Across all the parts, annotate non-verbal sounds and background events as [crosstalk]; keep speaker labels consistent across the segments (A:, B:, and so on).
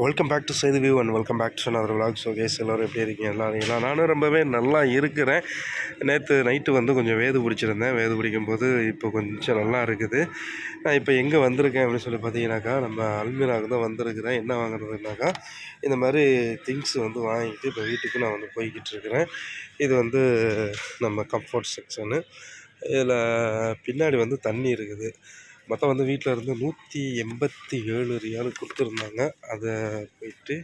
A: Welcome back to Seithi view and welcome back to another vlog so guys எல்லோரும் எப்படி இருக்கீங்க? எல்லோரும் இருக்கீங்களா? நானும் ரொம்பவே நல்லா இருக்கிறேன். நேற்று நைட்டு வந்து கொஞ்சம் வேது பிடிச்சிருந்தேன். வேது பிடிக்கும்போது இப்போ கொஞ்சம் நல்லா இருக்குது. நான் இப்போ எங்கே வந்திருக்கேன் அப்படின்னு சொல்லி பார்த்தீங்கன்னாக்கா நம்ம அல்மீராவுக்கு தான் வந்திருக்கிறேன். என்ன வாங்குறதுனாக்கா இந்த மாதிரி திங்ஸ் வந்து வாங்கிட்டு இப்போ வீட்டுக்கு நான் வந்து போய்கிட்டு இருக்கிறேன். இது வந்து நம்ம கம்ஃபர்ட் செக்ஷனு இதில் பின்னாடி வந்து தண்ணி இருக்குது. மொத்தம் வந்து வீட்டில் இருந்து நூற்றி எண்பத்தி ஏழு ரியால் கொடுத்துருந்தாங்க. அதை போயிட்டு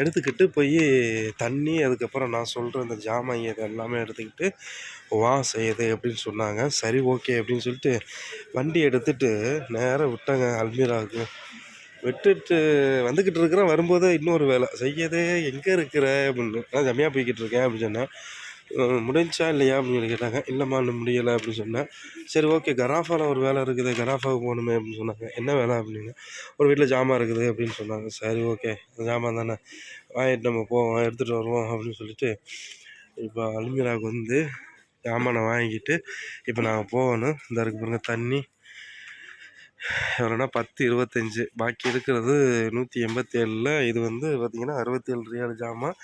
A: எடுத்துக்கிட்டு போய் தண்ணி அதுக்கப்புறம் நான் சொல்கிற அந்த ஜாமான் இது எல்லாமே எடுத்துக்கிட்டு வா செய்யுது அப்படின்னு சொன்னாங்க. சரி ஓகே அப்படின்னு சொல்லிட்டு வண்டி எடுத்துட்டு நேராக விட்டாங்க அல்மீராவுக்கு. விட்டுட்டு வந்துக்கிட்டு இருக்கிறேன் வரும்போது இன்னொரு வேலை. செய்யதே எங்கே இருக்கிற அப்படின்னு. நான் ஜம்மியாக போய்கிட்டு இருக்கேன் அப்படின்னு சொன்னேன். முடிஞ்சா இல்லையா அப்படின்னு சொல்லி கேட்டாங்க. இல்லைம்மா இன்னும் முடியலை அப்படின்னு சொன்னேன் சரி ஓகே கராஃபாவில் ஒரு வேலை இருக்குது கராஃபாவுக்கு போகணுமே அப்படின்னு சொன்னாங்க. என்ன வேலை அப்படின்னு? ஒரு வீட்டில் ஜாமான் இருக்குது அப்படின்னு சொன்னாங்க. சரி ஓகே ஜாமான் தானே வாங்கிட்டு நம்ம போவோம் எடுத்துகிட்டு வருவோம் அப்படின்னு சொல்லிட்டு இப்போ அல்மீராவுக்கு வந்து ஜாமானை வாங்கிட்டு இப்போ நாங்கள் போகணும். இந்த இருக்கு பாருங்க தண்ணி. எவ்வளோனா பத்து இருபத்தஞ்சி. பாக்கி இருக்கிறது நூற்றி எண்பத்தேழில் இது வந்து பார்த்திங்கன்னா அறுபத்தேழு ரியால் ஜாமான்.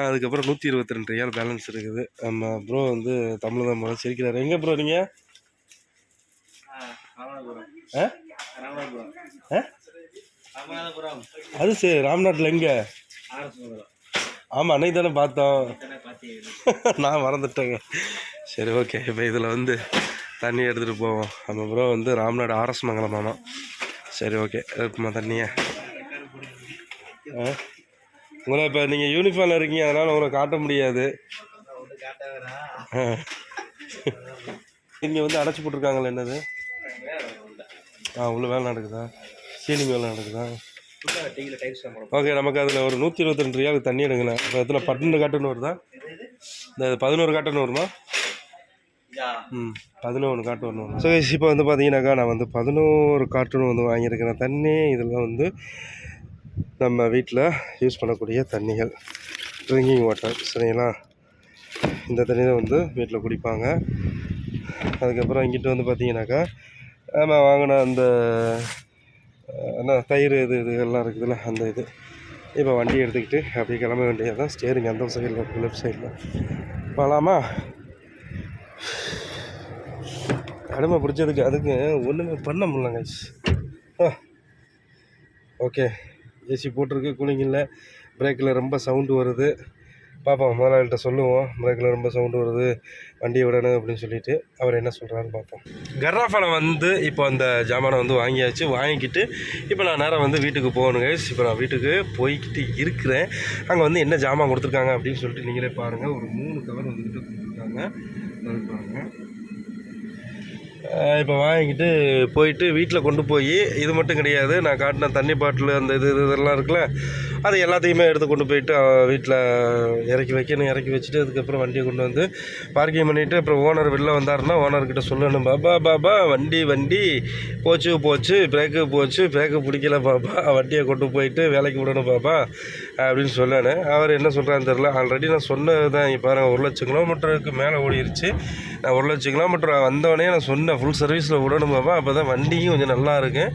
A: அதுக்கப்புறம் நூற்றி இருபத்தி ரெண்டு ரியால் பேலன்ஸ் இருக்குது. நம்ம ப்ரோ வந்து தமிழ் தான் முதல்ல சிரிக்கிறாரு. எங்கே ப்ரோ நீங்கள் ஆ? ஆ? அது சரி ராம்நாட்டில் எங்கே? ஆமாம் அன்னைக்கு தானே பார்த்தோம். [laughs] நான் மறந்துட்டேங்க. சரி ஓகே இப்போ இதில் வந்து தண்ணி எடுத்துகிட்டு போவோம். நம்ம ப்ரோ வந்து ராம்நாடு ஆர்எஸ் மங்கலம் மாமா. சரி ஓகே எடுப்போமா தண்ணியை? ஆ? உங்களை இப்போ நீங்கள் யூனிஃபார்மில் இருக்கீங்க அதனால் உங்களை காட்ட முடியாது. இங்கே வந்து அடைச்சி போட்டிருக்காங்களே என்னது? ஆ உள்ள வேலை நடக்குதா? சீலிங் வேலை நடக்குதா? ஓகே நமக்கு அதில் ஒரு நூற்றி இருபத்தி ரெண்டு ரியாலுக்கு தண்ணி எடுங்கண்ணே இப்போ எத்தனை? பன்னெண்டு காட்டுன்னு வருதா இந்த பதினோரு காட்டுன்னு வருமா? ம் பதினொன்று கார்ட்டூன் ஒன்று ஸோ இப்போ வந்து பார்த்தீங்கன்னாக்கா நான் வந்து பதினோரு கார்ட்டூன் வந்து வாங்கியிருக்கிறேன். தண்ணி இதெல்லாம் வந்து நம்ம வீட்டில் யூஸ் பண்ணக்கூடிய தண்ணிகள் ட்ரிங்கிங் வாட்டர் சரிங்களா இந்த தண்ணி தான் வந்து வீட்டில் குடிப்பாங்க. அதுக்கப்புறம் இங்கிட்டு வந்து பார்த்தீங்கன்னாக்கா நம்ம வாங்கின அந்த என்ன தயிர் இது இது எல்லாம் இருக்குதுல்ல அந்த இது. இப்போ வண்டி எடுத்துக்கிட்டு அப்படியே கிளம்ப வேண்டியது தான் ஸ்டேரிங் அந்த சைடில் இருக்குது லெஃப்ட் சைடில் போகலாமா கடுமை பிடிச்சதுக்கு அதுக்கு ஒன்றுமே பண்ண முடியலங்க ஆ ஓகே ஏசி போட்டிருக்கு கூலிங் இல்லை. பிரேக்கில் ரொம்ப சவுண்டு வருது. பார்ப்போம் முதலாளிகிட்ட சொல்லுவோம் பிரேக்கில் ரொம்ப சவுண்டு வருது வண்டியை விடணும் அப்படின்னு சொல்லிட்டு அவர் என்ன சொல்கிறாருன்னு பார்ப்போம் கர்ராஃபாவில் வந்து இப்போ அந்த ஜாமானை வந்து வாங்கியாச்சு. வாங்கிக்கிட்டு இப்போ நான் நேரம் வந்து வீட்டுக்கு போகணுங்க இப்போ நான் வீட்டுக்கு போய்கிட்டு இருக்கிறேன். அங்கே வந்து என்ன ஜாமான் கொடுத்துருக்காங்க அப்படின்னு சொல்லிட்டு நீங்களே பாருங்கள் ஒரு மூணு கவர் வந்துக்கிட்டு கொடுத்துருக்காங்க. பாருங்கள் இப்போ வாங்கிட்டு போயிட்டு வீட்டில் கொண்டு போய் இது மட்டும் கிடையாது. நான் காட்டின தண்ணி பாட்டில் அந்த இது இது இதெல்லாம் இருக்குல்ல அது எல்லாத்தையுமே எடுத்து கொண்டு போயிட்டு வீட்டில் இறக்கி வைக்கணும். இறக்கி வச்சுட்டு அதுக்கப்புறம் வண்டியை கொண்டு வந்து பார்க்கிங் பண்ணிவிட்டு அப்புறம் ஓனர் வெளில வந்தாருன்னா ஓனர்கிட்ட சொல்லணும் பாபா பாபா வண்டி வண்டி போச்சு போச்சு பிரேக்கு போச்சு பிரேக்கு பிடிக்கல பாப்பா வண்டியை கொண்டு போயிட்டு வேலைக்கு விடணும் பாப்பா அப்படின்னு சொல்லணும் அவர் என்ன சொல்கிறான்னு தெரில ஆல்ரெடி நான் சொன்னது தான் இங்கே பாருங்கள் ஒரு லட்சம் கிலோமீட்டருக்கு மேலே ஓடிடுச்சு நான் ஒரு லட்சம் கிலோமீட்டர் வந்தோடனே நான் சொன்னேன் ஃபுல் சர்வீஸில் விடணும் பாப்பா அப்போ தான் வண்டியும் கொஞ்சம் நல்லா இருக்கு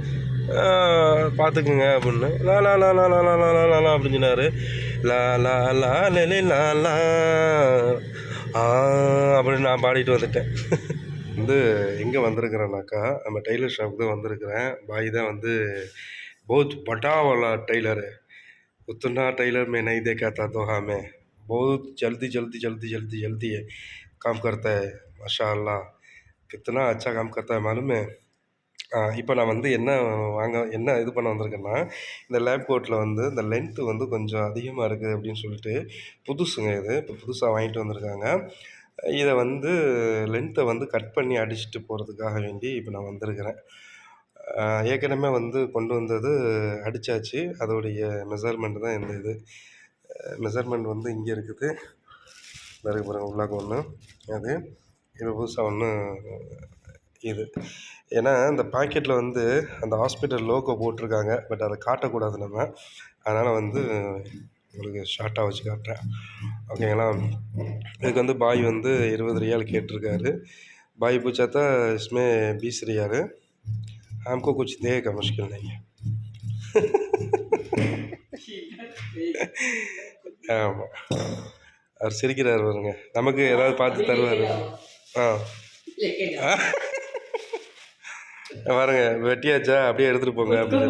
A: ஆஹ் பார்த்துக்குங்க அப்படின்னு லா லா லா லா லா லா லா லா லா லா அப்படின்னு சொன்னார் லா லா லா லே லே லா லா ஆ அப்படின்னு நான் பாடிட்டு வந்துட்டேன் வந்து எங்கே வந்திருக்கிறேன்னாக்கா நம்ம டெய்லர் ஷாப்புக்கு தான் வந்திருக்கிறேன் பாய் தான் வந்து बहुत बड़ा वाला टेलर है उतना टेलर में नहीं देखा था दोहा में बहुत जल्दी जल्दी जल्दी जल्दी जल्दी है काम करता है माशा अल्लाह कितना अच्छा काम करता है मालूम है இப்போ நான் வந்து என்ன வாங்க என்ன இது பண்ண வந்திருக்கேன்னா இந்த லேப் கோட்டில் வந்து இந்த லென்த்து வந்து கொஞ்சம் அதிகமாக இருக்குது அப்படின்னு சொல்லிட்டு புதுசுங்க இது இப்போ புதுசாக வாங்கிட்டு வந்திருக்காங்க இதை வந்து லென்த்தை வந்து கட் பண்ணி அடிச்சுட்டு போகிறதுக்காக வேண்டி இப்போ நான் வந்திருக்கிறேன் ஆஹ் ஏற்கனவே வந்து கொண்டு வந்தது அடித்தாச்சு அதோடைய மெஷர்மெண்ட் தான் இந்த இது மெஷர்மெண்ட் வந்து இங்கே இருக்குது இந்த இருக்கு பாருங்க உள்ளாக்க ஒன்று அது இப்போ புதுசாக ஒன்று இது ஏன்னா இந்த பாக்கெட்டில் வந்து அந்த ஹாஸ்பிட்டல் லோகோ போட்டிருக்காங்க பட் அதை காட்டக்கூடாது நம்ம அதனால் வந்து உங்களுக்கு ஷார்ட்டாக வச்சு காட்டுறேன் ஓகேங்களா இதுக்கு வந்து பாய் வந்து இருபது ரியால் கேட்டிருக்காரு भाई पूछा था इसमें बीस रियाल है हमको कुछ देगा मुश्किल नहीं है ஆமாம் அவர் சிரிக்கிறார் பாருங்க நமக்கு ஏதாவது பார்த்து தருவார் ஆ
B: लेके जाओ
A: ஆ. [laughs] பாருங்க வெட்டியாச்சா? அப்படியே எடுத்துட்டு போங்க அப்படின்னு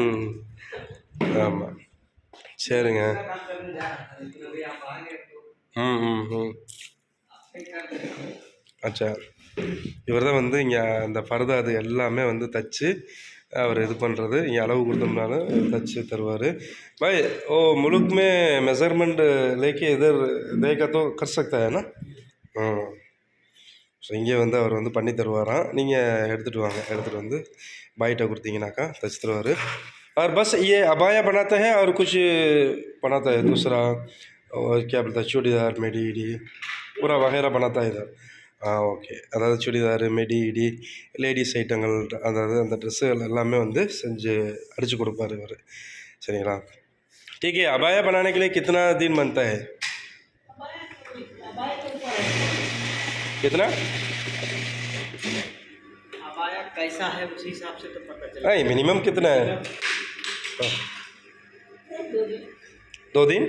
A: ம். ஆமாம் சரிங்க. ம் ம் ம். அச்சா. இவர் தான் வந்து இங்கே அந்த ஃபர்தா அது எல்லாமே வந்து தச்சு அவர் இது பண்ணுறது இங்கே அளவு கொடுத்தோம்னாலும் தச்சு தருவார் பாய் ஓ मुल्क में मेजरमेंट लेके इधर देखा तो कर सकता है ना ம் ஸோ இங்கே வந்து அவர் வந்து பண்ணி தருவாராம் நீங்கள் எடுத்துகிட்டு வாங்க எடுத்துகிட்டு வந்து பாய்கிட்ட கொடுத்தீங்கனாக்கா தச்சு தருவார் और बस ये अबाया बनाता है और कुछ बनाता है दूसरा और क्या बोलता है चूड़ीदार मेडी ईडी पूरा वगैरह बनाता है इधर ஆ ஓகே அதாவது சுடிதார் மெடி இடி லேடிஸ் ஐட்டங்கள் அதாவது அந்த ட்ரெஸ்ஸுகள் எல்லாமே வந்து செஞ்சு அடித்து கொடுப்பாரு இவர் சரிங்களா ठीक है अबाया बनाने के लिए कितना दिन बनता है कितना
B: अब आया कैसा है उसी हिसाब से तो पता चला
A: नहीं मिनिमम कितना है दो दिन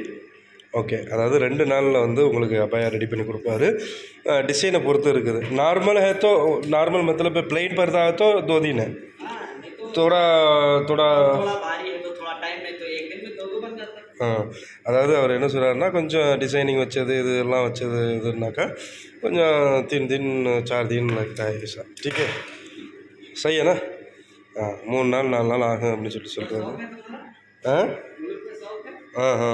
A: ஓகே அதாவது ரெண்டு நாளில் வந்து உங்களுக்கு அபாயா ரெடி பண்ணி கொடுப்பாரு டிசைனை பொறுத்து இருக்குது நார்மல் है तो नॉर्मल मतलब प्लेन पर्दा है तो दो दिन है
B: हाँ नहीं तो
A: थोड़ा थोड़ा
B: थोड़ा भारी है तो थोड़ा टाइम नहीं तो एक दिन में दो दो बन जाता है
A: ஆ அதாவது அவர் என்ன சொல்கிறாருன்னா கொஞ்சம் டிசைனிங் வச்சது இது எல்லாம் வச்சது இதுனாக்கா கொஞ்சம் तीन दिन चार दिन लगता है ऐसा ठीक है सही है ना ஆ மூணு நாள் நாலு நாள் ஆகும் அப்படின்னு சொல்லிட்டு சொல்கிறாரு
B: मैं तो बोला
A: ஆ
B: मुल्क में सौ है
A: ஆ ஆ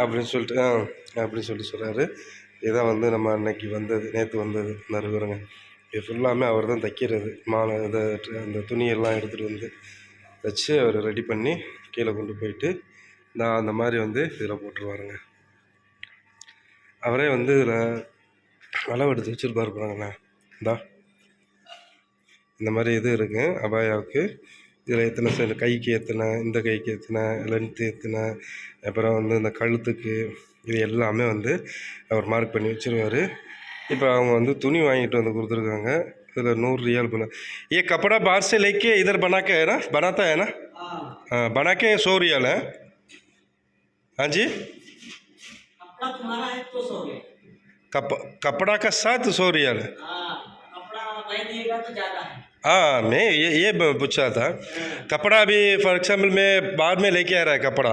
A: அப்படின்னு சொல்லிட்டு ஆ அப்படின்னு சொல்லிட்டு சொல்கிறாரு இதான் வந்து நம்ம அன்னைக்கு வந்தது நேற்று வந்தது. நறுகுறங்க இது ஃபுல்லாமே அவர் தான் தைக்கிறது. மாலை இதை அந்த துணியெல்லாம் எடுத்துகிட்டு வந்து வச்சு அவர் ரெடி பண்ணி கீழே கொண்டு போயிட்டு நான் அந்த மாதிரி வந்து இதில் போட்டுருவாருங்க. அவரே வந்து இதில் அளவு எடுத்து வச்சுருப்பாருப்பாங்கண்ணா பாருங்களேன். இந்தா. இந்த மாதிரி இது இருக்குது அபாயாவுக்கு இதில் எத்தனை செ கைக்கு எத்தனை இந்த கைக்கு எத்தனை லென்த்து எத்தனை அப்புறம் வந்து இந்த கழுத்துக்கு இது எல்லாமே வந்து அவர் மார்க் பண்ணி வச்சிருவாரு இப்போ அவங்க வந்து துணி வாங்கிட்டு வந்து கொடுத்துருக்காங்க இதில் நூறு ரியால் பண்ண ये कपड़ा बाहर से लेके इधर बना के है ना बनाता है ना
B: हाँ
A: हाँ बना के सौ रियाल है हाँ जी
B: कपड़ा तुम्हारा है तो सौ है
A: कप कपड़ा का साथ सौ रियाल है
B: हाँ कपड़ा नहीं दिएगा तो ज़्यादा है
A: हाँ मैं ये ये ब- पूछा था कपड़ा अभी फॉर एग्जाम्पल मैं बाद में लेके आ रहा है कपड़ा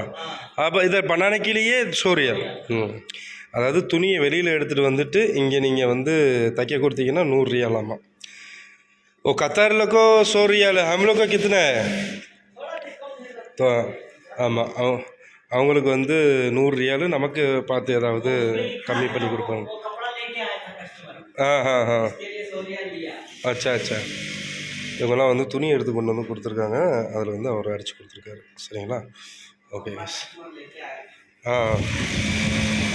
A: अब इधर बनाने के लिए सौ रियाल ம் அதாவது துணியை வெளியில் எடுத்துகிட்டு வந்துட்டு இங்கே நீங்கள் வந்து தைக்க கொடுத்தீங்கன்னா நூறு ரியால் ஆமாம் ஓ கத்தாரிலக்கோ சோ ரியால் ஹம்லோக்கோ கித்தனை தோ ஆமாம் அவங்களுக்கு வந்து நூறு ரியால் நமக்கு பார்த்து ஏதாவது கம்மி பண்ணி கொடுப்பாங்க
B: वो कपड़ा लेके आया था कस्टमर
A: ஆ ஆ ஆ
B: इसके लिए सौ रियाल लिया
A: அச்சா அச்சா இவங்கெல்லாம் வந்து துணி எடுத்து கொண்டு வந்து கொடுத்துருக்காங்க. அதில் வந்து அவர் அடித்து கொடுத்துருக்காரு. சரிங்களா? ஓகே
B: கைஸ்
A: ஆ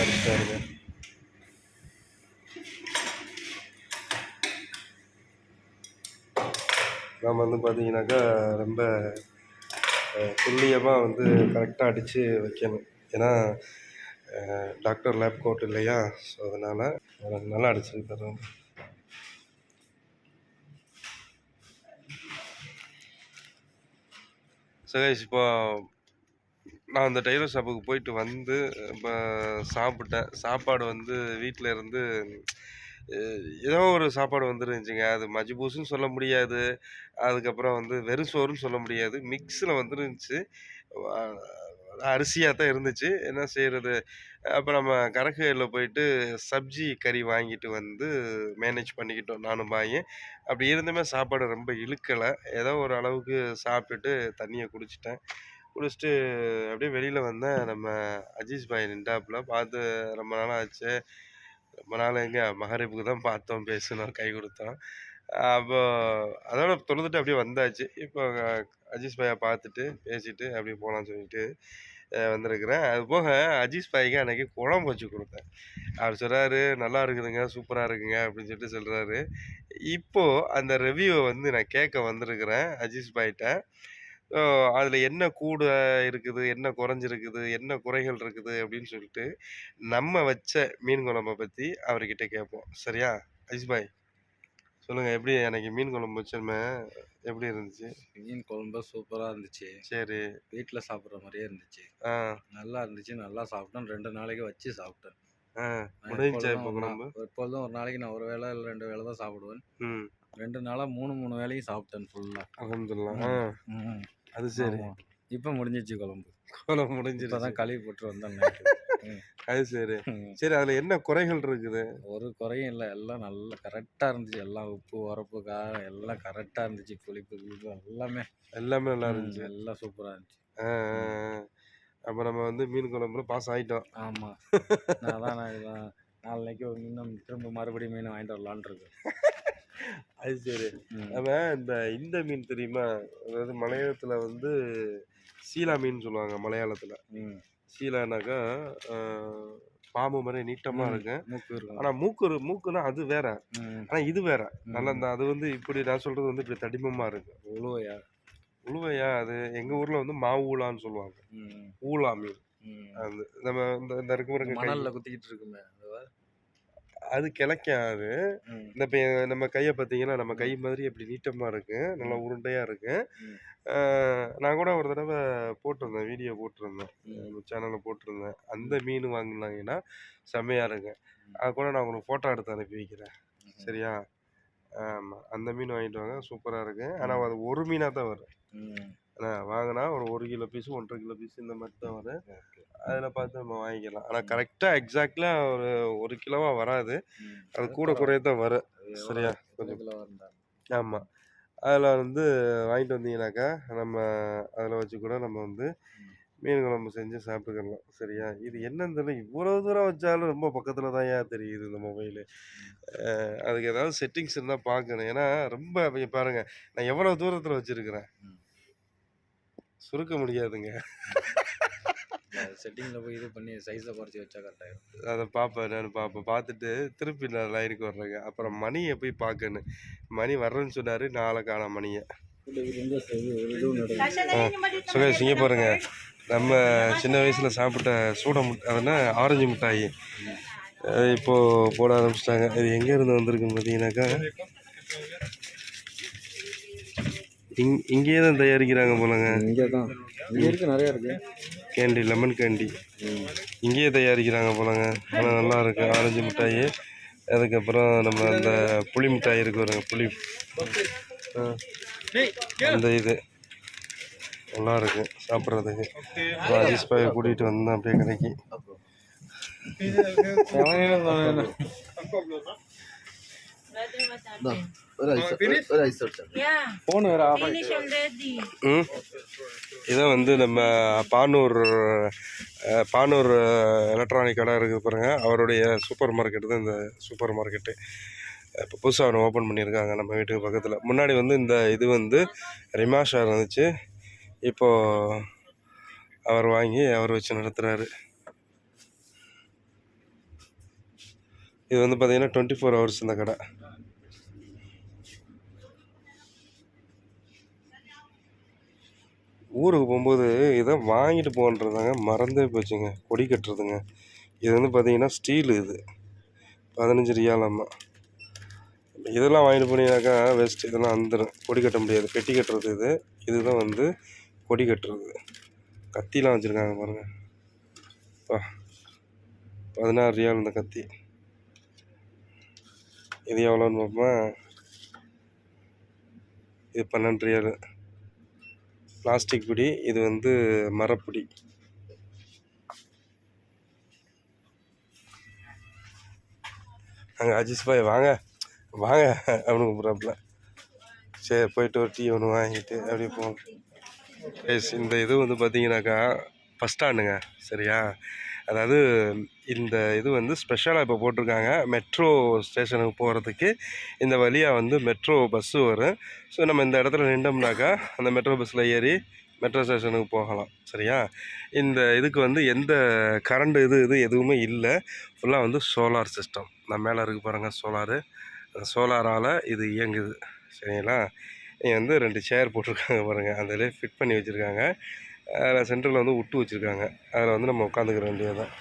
A: அடிச்சுட்டாருங்க நாம் வந்து பார்த்தீங்கன்னாக்கா ரொம்ப துல்லியமாக வந்து கரெக்டாக அடித்து வைக்கணும். ஏன்னா டாக்டர் லேப் கோட் இல்லையா? ஸோ அதனால் நல்லா அடிச்சுக்கிட்டு தரோம் சகேஷ் இப்போ நான் அந்த டைலர் ஷாப்புக்கு போயிட்டு வந்து இப்போ சாப்பிட்டேன். சாப்பாடு வந்து வீட்டில் இருந்து ஏதோ ஒரு சாப்பாடு வந்துருந்துச்சுங்க. அது மஜ்பூஸுன்னு சொல்ல முடியாது. அதுக்கப்புறம் வந்து வெறும் சோறுன்னு சொல்ல முடியாது. மிக்ஸில் வந்துருந்துச்சு. அரிசியாக தான் இருந்துச்சு. என்ன செய்கிறது அப்போ நம்ம கரகையில் போயிட்டு சப்ஜி கறி வாங்கிட்டு வந்து மேனேஜ் பண்ணிக்கிட்டோம் நானும் பாயும் அப்படி இருந்துமே சாப்பாடு ரொம்ப இழுக்கலை. ஏதோ ஒரு அளவுக்கு சாப்பிட்டுட்டு தண்ணியை குடிச்சிட்டேன். குடிச்சிட்டு அப்படியே வெளியில் வந்தேன். நம்ம அஜீஸ் பாய் நின்றாப்புல. பார்த்து ரொம்ப நாளாக ஆச்சு ரொம்ப நாள் எங்கே? மகரிப்புக்கு தான் பார்த்தோம் பேசினோம் கை கொடுத்தோம். அப்போ அதோட தொழுதுட்டு அப்படியே வந்தாச்சு. இப்போ அஜீஸ் பாயை பார்த்துட்டு பேசிட்டு அப்படியே போகலான்னு சொல்லிட்டு வந்திருக்கிறேன். அது போக அஜீஸ் பாய்க்கு அன்றைக்கி குழம்பு வச்சு கொடுத்தேன். அவர் சொல்கிறாரு நல்லா இருக்குதுங்க சூப்பராக இருக்குங்க அப்படின்னு சொல்லிட்டு சொல்கிறாரு இப்போது அந்த ரிவ்யூவை வந்து நான் கேட்க வந்திருக்கிறேன் அஜீஸ் பாய்கிட்ட அதில் என்ன கூட இருக்குது என்ன குறைஞ்சிருக்குது என்ன குறைகள் இருக்குது? அப்படின்னு சொல்லிட்டு நம்ம வச்ச மீன் குழம்பை பற்றி அவர்கிட்ட கேட்போம். சரியா அஜீஸ் பாய்? சொல்லுங்கள் எப்படி எனக்கு மீன் குழம்பு வச்சோமே? எப்படி இருந்துச்சு?
C: மீன் குழம்பு சூப்பராக இருந்துச்சு.
A: சரி.
C: வீட்டில் சாப்பிட்ற மாதிரியே இருந்துச்சு.
A: ஆ.
C: நல்லா இருந்துச்சு. நல்லா சாப்பிட்டேன். ரெண்டு நாளைக்கு வச்சு சாப்பிட்டேன்.
A: முடிஞ்சா இப்போ குழம்பு?
C: எப்பொழுதும் ஒரு நாளைக்கு நான் ஒரு வேளை இல்லை ரெண்டு வேளை தான் சாப்பிடுவேன்.
A: ம்.
C: ரெண்டு நாளாக மூணு மூணு வேளையும் சாப்பிட்டேன் ஃபுல்லாக
A: அலமதுல்லாம் ஆ. அது சரி.
C: இப்போ முடிஞ்சிச்சு குழம்பு.
A: குழம்பு முடிஞ்சிருச்சு.
C: தான் கழுவி போட்டு வந்தேன்.
A: அது சரி. சரி அதில் என்ன குறைகள் இருக்குது?
C: ஒரு குறையும் இல்லை. எல்லாம் நல்லா கரெக்டாக இருந்துச்சு. எல்லாம் உப்பு உரப்பு காரம் எல்லாம் கரெக்டாக இருந்துச்சு. புளிப்பு கிளிப்பு எல்லாமே.
A: எல்லாமே நல்லா இருந்துச்சு.
C: எல்லாம் சூப்பராக இருந்துச்சு.
A: அப்போ நம்ம வந்து மீன் குழம்புல பாஸ் ஆகிட்டோம்
C: ஆமாம் நான் தான் நான் நாளைக்கு ஒரு இன்னும் திரும்ப மறுபடியும் மீன் வாங்கிட்டு வரலான்னு இருக்கேன்.
A: அது சரி. நம்ம இந்த இந்த மீன் தெரியுமா? அதாவது மலையாளத்தில் வந்து சீலா மீன் சொல்லுவாங்க மலையாளத்தில். ஆ, பாம்பு மாதிரி நீட்டமாக
C: ம்.
A: இருக்கு.
C: மூக்கு இருக்கும்.
A: ஆனால் மூக்கு மூக்குனா அது வேற.
C: ம்.
A: ஆனால் இது வேற. நல்லா இந்த அது வந்து இப்படி நான் சொல்றது வந்து இப்படி தடிமமாக இருக்கு.
C: உழுவையா?
A: உழுவையா? அது எங்கள் ஊரில் வந்து மாவூலான்னு சொல்லுவாங்க.
C: ம்.
A: ஊலா மீன். அது நம்ம இந்த இருக்கு.
C: மணல்ல குத்திக்கிட்டு இருக்குமே அதுவா?
A: அது கிழக்கம் அது. இந்த நம்ம கையை பார்த்தீங்கன்னா நம்ம கை மாதிரி இப்படி நீட்டமாக இருக்கு. நல்லா உருண்டையாக இருக்கு.
C: ம்.
A: ஆஹ் நான் கூட ஒரு தடவை போட்டிருந்தேன் வீடியோ போட்டிருந்தேன். சேனலில் போட்டிருந்தேன். அந்த மீன் வாங்கினாங்கன்னா செம்மையாக இருக்கு அது கூட நான் உங்களுக்கு ஃபோட்டோ எடுத்து அனுப்பி வைக்கிறேன். சரியா? ஆமாம் அந்த மீன் வாங்கிட்டு வாங்க. சூப்பராக இருக்கு. ஆனால் அது ஒரு மீனாக தான் வரும். வாங்கினா ஒரு ஒரு கிலோ பீஸ் ஒன்றரை கிலோ பீஸ் இந்த மாதிரி தான் வரும். அதில் பார்த்து நம்ம வாங்கிக்கலாம். ஆனால் கரெக்டாக எக்ஸாக்ட்லாக ஒரு ஒரு கிலோவாக வராது. அது கூட குறைய தான் வரும். சரியா? ஆமாம் அதில் வந்து வாங்கிட்டு வந்தீங்கன்னாக்கா நம்ம அதில் வச்சு கூட நம்ம வந்து மீன் குழம்பு செஞ்சு சாப்பிட்டுக்கலாம். சரியா? இது என்னன்னு தெரியல. இவ்வளோ தூரம் வச்சாலும் ரொம்ப பக்கத்தில் தான் ஏன் தெரியுது இந்த மொபைலு அதுக்கு ஏதாவது செட்டிங்ஸ் இருந்தால் பார்க்கணும். ஏன்னா ரொம்ப இங்க பாருங்க நான் எவ்வளோ தூரத்தில் வச்சுருக்கிறேன். சுருக்க முடியாதுங்க.
C: செட்டிங்கில் போய் இது பண்ணி சைஸை குறைச்சி வச்சா கரெக்டாயிரும்
A: அதை பார்ப்பேன் நான் பார்ப்பேன் பார்த்துட்டு திருப்பி நான் லைனுக்கு வர்றேங்க. அப்புறம் மணியை போய் பார்க்கணும் மணி வர்றேன்னு சொன்னார் நாளை காணோம் மணியை. சுகேஷ் இங்கே பாருங்க. நம்ம சின்ன வயசில் சாப்பிட்ட சூட முட் அதனா ஆரஞ்சு மிட்டாயி. அஹ் இப்போ போட ஆரம்பிச்சிட்டாங்க. இது எங்கே இருந்து வந்திருக்குன்னு பார்த்தீங்கன்னாக்கா இங் இங்கேயே தான் தயாரிக்கிறாங்க போலங்க.
C: இங்கே தான் இங்கே இருக்கு நிறையா இருக்கு.
A: கேண்டி லெமன் கேண்டி இங்கேயே தயாரிக்கிறாங்க போலங்க. ஆனால் நல்லா இருக்கு. ஆரஞ்சு மிட்டாயி. அதுக்கப்புறம் நம்ம அந்த புளி மிட்டாய் இருக்கு பாருங்க புளி. அந்த இது. நல்லா இருக்கு சாப்பிட்றதுக்கு. ராஜேஷ் பாயை கூட்டிகிட்டு வந்தேன் அப்படியே கடைக்கு.
C: ஃபோன்
A: ம்? இதான் வந்து நம்ம பானூர் பானூர் எலக்ட்ரானிக் கடை இருக்குது பாருங்க. அவருடைய சூப்பர் மார்க்கெட் தான் இந்த சூப்பர் மார்க்கெட்டு இப்போ புதுசாக ஒன்று ஓப்பன் பண்ணியிருக்காங்க நம்ம வீட்டுக்கு பக்கத்தில். முன்னாடி வந்து இந்த இது வந்து ரிமாஷா இருந்துச்சு. இப்போது அவர் வாங்கி அவர் வச்சு நடத்துகிறாரு இது வந்து பார்த்தீங்கன்னா டுவெண்ட்டி ஃபோர் ஹவர்ஸ் இந்த கடை. ஊருக்கு போகும்போது இதை வாங்கிட்டு போன்றதாங்க மறந்தே போச்சுங்க. கொடி கட்டுறதுங்க. இது வந்து பார்த்திங்கன்னா ஸ்டீலு இது. பதினஞ்சு ரியாலாமா இதெல்லாம் வாங்கிட்டு போனீங்கன்னாக்கா வெஸ்ட் இதெல்லாம் வந்துடும் கொடி கட்ட முடியாது. பெட்டி கட்டுறது இது. இதுதான் வந்து கொடி கட்டுறது. கத்திலாம் வச்சுருக்காங்க பாருங்கள் பா பதினாறு ரியால் இந்த கத்தி. இது எவ்வளோன்னு பார்ப்போமா? இது பன்னெண்டு ரியாலு. பிளாஸ்டிக் பிடி இது வந்து மரப்பிடி. அங்கே அஜிஸ் பாய் வாங்க வாங்க அப்படின்னு கூப்பிட்றாப்புல. சரி போயிட்டு ஒரு டீ ஒன்று வாங்கிட்டு அப்படியே போவோம். எஸ் இந்த இது வந்து பார்த்தீங்கன்னாக்கா பஸ் ஸ்டாண்டுங்க சரியா? அதாவது இந்த இது வந்து ஸ்பெஷலாக இப்போ போட்டிருக்காங்க. மெட்ரோ ஸ்டேஷனுக்கு போகிறதுக்கு இந்த வழியாக வந்து மெட்ரோ பஸ்ஸு வரும். ஸோ நம்ம இந்த இடத்துல நின்றோம்னாக்கா அந்த மெட்ரோ பஸ்ஸில் ஏறி மெட்ரோ ஸ்டேஷனுக்கு போகலாம். சரியா? இந்த இதுக்கு வந்து எந்த கரண்ட் இது இது எதுவுமே இல்லை. ஃபுல்லாக வந்து சோலார் சிஸ்டம் நான் மேலே இருக்கு பாருங்கள் சோலாரு அந்த சோலாரால் இது இயங்குது. சரிங்களா? இங்கே வந்து ரெண்டு சேர் போட்டிருக்காங்க பாருங்கள் அதில் ஃபிட் பண்ணி வச்சுருக்காங்க. அதில் சென்டரில் வந்து விட்டு வச்சுருக்காங்க. அதில் வந்து நம்ம உட்காந்துக்கிற வேண்டியதுதான்.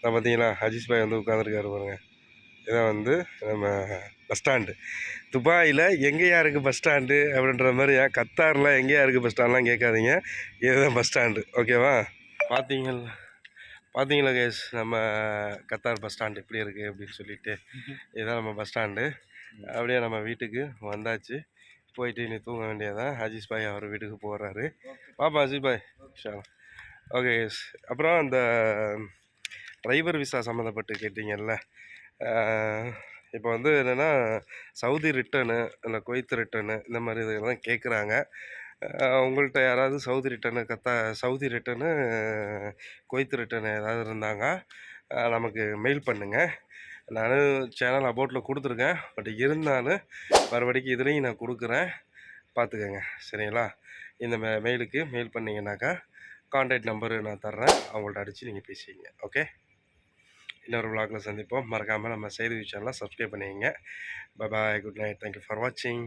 A: நான் பார்த்தீங்களா? அஜிஸ் பாய் வந்து உட்காந்துருக்காரு பாருங்க. இதான் வந்து நம்ம பஸ் ஸ்டாண்டு துபாயில் எங்கேயா இருக்குது பஸ் ஸ்டாண்டு அப்படின்ற மாதிரி ஏன் கத்தாரில் எங்கேயா இருக்குது பஸ் ஸ்டாண்ட்லாம் கேட்காதீங்க. இதுதான் பஸ் ஸ்டாண்டு ஓகேவா பார்த்தீங்களா பார்த்தீங்களா கேஸ் நம்ம கத்தார் பஸ் ஸ்டாண்டு எப்படி இருக்குது அப்படின்னு சொல்லிட்டு. இதுதான் நம்ம பஸ் ஸ்டாண்டு அப்படியே நம்ம வீட்டுக்கு வந்தாச்சு. போயிட்டு இனி தூங்க வேண்டியதான் அஜீஸ் பாய் அவர் வீட்டுக்கு போகிறாரு பாப்பா அஜீஸ் பாய். ஷா ஓகே அப்புறம் அந்த டிரைவர் விசா சம்மந்தப்பட்டு கேட்டிங்கல்ல இப்போ வந்து என்னென்னா சவுதி ரிட்டனு இல்லை குவைத் ரிட்டனு இந்த மாதிரி இதெல்லாம் கேட்குறாங்க உங்கள்கிட்ட யாராவது Saudi return Qatar Saudi return Kuwait return ஏதாவது இருந்தாங்க நமக்கு மெயில் பண்ணுங்கள் நான் சேனல் அபவுட்டில் கொடுத்துருக்கேன். பட் இருந்தாலும் மறுபடிக்கு இதுலேயும் நான் கொடுக்குறேன். பார்த்துக்கோங்க. சரிங்களா? இந்த மெ மெயிலுக்கு மெயில் பண்ணிங்கனாக்கா கான்டாக்ட் நம்பரு நான் தர்றேன். அவங்கள்ட்ட அடித்து நீங்கள் பேசிக்கிங்க. ஓகே இன்னொரு vlogல சந்திப்போம். மறக்காமல் நம்ம செய்தி சேனலை சப்ஸ்கிரைப் பண்ணிக்கங்க. Bye good night thank you for வாட்சிங்